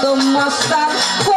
ছাড়া কাতরে মিনতি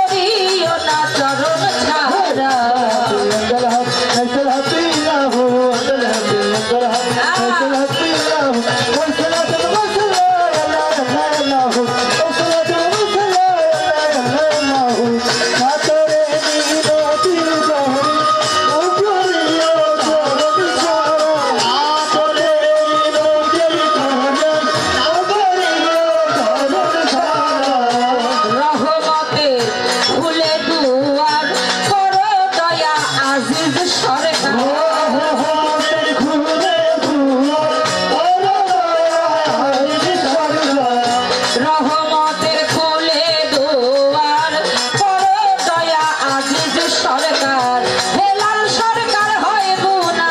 রহমতের খোলে দোয়ার, করো দয়া আজিজ সরকার। হেলাল সরকার হয় গুণা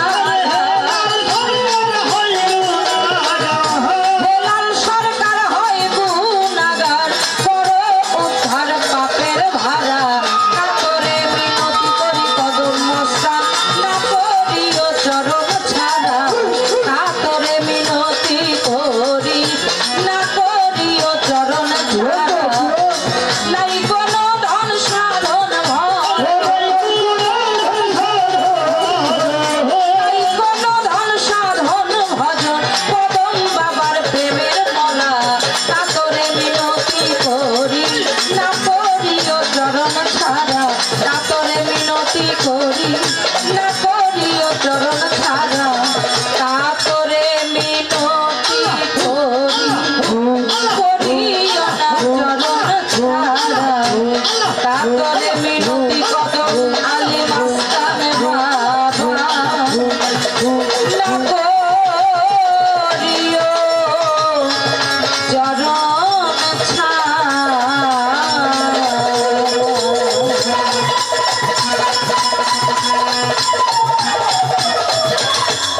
সরকার হয় গুণাগার করো উদ্ধার ভাড়া কাতরে মিনতি করি কদম মশা, না করিও ছাড়া। কাতরে মিনতি করি Dios.